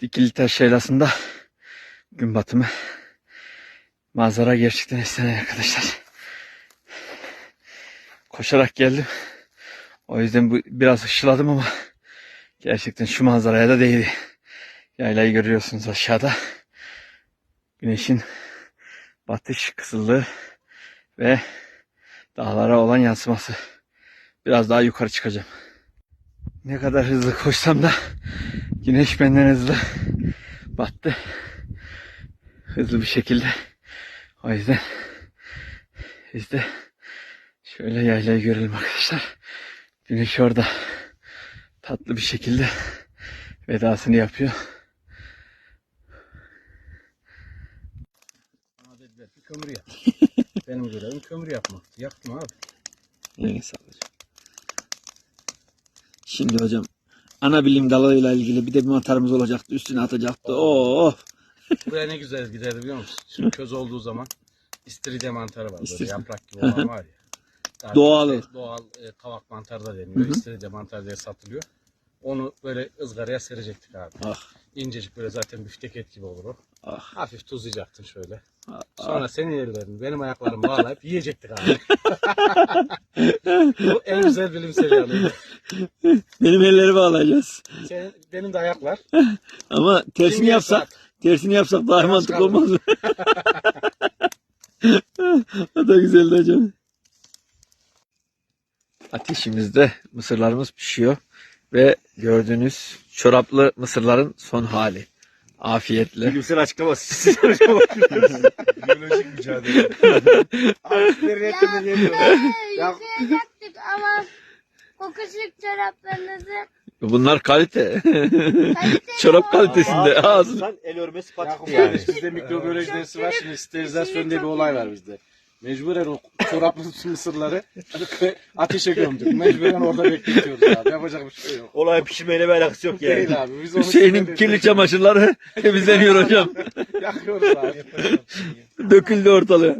Dikili taş yaylasında gün batımı. Manzara gerçekten efsane arkadaşlar. Koşarak geldim. O yüzden bu biraz ışıladım ama gerçekten şu manzaraya da değdi. Yaylayı görüyorsunuz aşağıda. Güneşin batış kısıldığı ve dağlara olan yansıması. Biraz daha yukarı çıkacağım. Ne kadar hızlı koşsam da güneş benden hızlı battı. Hızlı bir şekilde. O yüzden biz de şöyle yaylayı görelim arkadaşlar. Güneş orada tatlı bir şekilde vedasını yapıyor. Bana dediler ki kömür yap. Benim görevim kömür yapmak. Yaptım abi. Neyse Şimdi hocam ana bilim dalıyla ilgili bir de bir mantarımız olacaktı. Üstüne atacaktı. Oo. Buraya ne güzel gider biliyor musun? Şimdi köz olduğu zaman istiridye mantarı var. Böyle yaprak gibi olan var ya. Daha Doğalı. işte Doğal e, kavak mantarı da deniyor. İstiridye mantarı diye satılıyor. Onu böyle ızgaraya serecektik abi. Ah. İncecik böyle zaten büftek et gibi olur o. Ah. Hafif tuzlayacaktın şöyle. ah, Sonra senin ellerini benim ayaklarımı bağlayıp yiyecektik abi. Bu en güzel bilimsel yanıydı. Benim elleri bağlayacağız. Senin, benim de ayaklar. Ama tersini Kim yapsak, tersini yapsak daha Yavaş mantıklı kaldı. olmaz mı? o da güzeldi hocam. Ateşimizde mısırlarımız pişiyor ve gördüğünüz çoraplı mısırların son hali. Afiyetle. Bilimsel açıklaması. Biyolojik mücadele. Artıkları yakında geliyor. Ya- Yüzüğe taktık kokuşuk çoraplarınızı Bunlar kalite. kaliteli Çorap olan- kalitesinde ağzı. Sen el örmesi Ya patikti yani. yani. Bizde mikrobiyoloji dersi var şimdi sterilizasyon diye bir olay var bizde. Mecburen o çoraplı mısırları ateşe gömdük. Mecburen orada bekletiyoruz abi. Yapacak bir şey yok. Olay pişirmeyle bir alakası yok yani. Değil abi. Biz onu Hüseyin'in kirli çamaşırları temizleniyor hocam. yakıyoruz abi. Döküldü ortalığa.